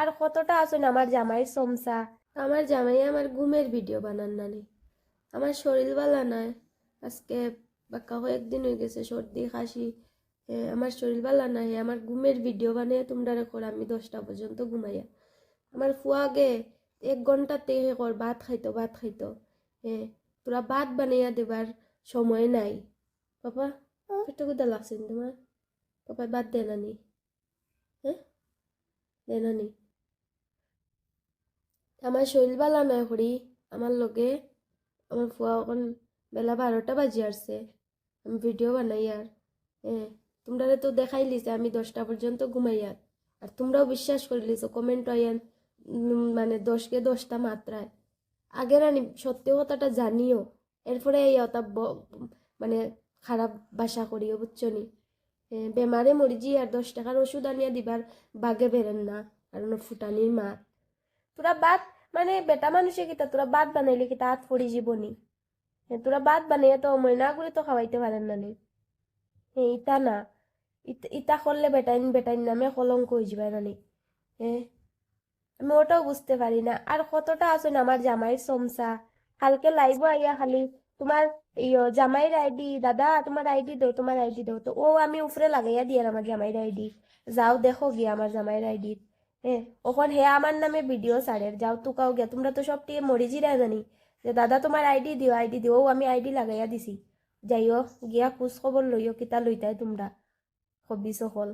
আর কতটা আছেন আমার জামাইয়ের সমসা আমার জামাই আমার ঘুমের ভিডিও বানান নানি। আমার শরীর ভালো নাই আজকে বাক্কা কয়েকদিন হয়ে গেছে, সর্দি খাসি আমার শরীর ভালো নাই আমার ঘুমের ভিডিও বানিয়ে তোমরা রেখো আমি দশটা পর্যন্ত ঘুমাইয়া। আমার ফুয়াগে এক ঘণ্টা তেহে কর, ভাত খাইতো ভাত খাইতো। হ্যাঁ তোরা ভাত বানাইয়া দেবার সময় নাই। পাপা পেটে কোথা লাগছেন তোমার পাপা ভাত দে নানি। হ্যাঁ দে নানি। আমার শরীর ভালো নাই হরি আমার লগে আমার ফুয়া এখন বেলা বারোটা বাজি আসছে আমি ভিডিও বানাই আর হ্যাঁ তোমরা তো দেখাই লিছে আমি দশটা পর্যন্ত ঘুমাই আর তোমরাও বিশ্বাস করে লিছো কমেন্ট উম, মানে দশকে দশটা মাত্রায় আগের আনি সত্যি কথাটা জানিও। এরপরে এই অতা মানে খারাপ বাসা করিও বুঝছ নি? হ্যাঁ, বেমারে মরিজি আর দশ টাকার ওষুধ আনিয়া দিবার বাগে বেরেন না। কারণ ফুটানির মা। তোরা বাদ মানে বেটা মানুষে কিতা, তোরা বাদ বানাইলে কিতা হাত পড়ি জীবনী তোরা বাদ বানাইয়া তো ময়না করে তো খাওয়াইতে পারেন না নি। হ্যাঁ ইতা না, ইত- করলে বেটাইন বেটাইন নামে কলঙ্ক হয়ে যাবে নানি হ্যাঁ আমি ওটাও বুঝতে পারি না আর কতটা আছেন আমার জামাইয়ের সমসা কালকে লাইভ আইয়া খালি তোমার ইয়ো জামাইয়ের আইডি দাদা তোমার আইডি দাও তোমার আইডি দাও তো ও আমি উপরে লাগাইয়া দিয়ে আমার জামাইয়ের আইডি যাও দেখো গিয়া আমার জামাইয়ের আইডি হ্যাঁ ওখন হে আমার নামে ভিডিও সারের যাও তুকাও গিয়া। তোমরা তো সব টিয়ে মরি জিরা জানি। যে দাদা তোমার আইডি দিও আইডি দিও আমি আইডি লাগাইয়া দিছি। যাইও গিয়া খোঁজ খবর লইও কিতা লইতাই তোমরা। হবি সকল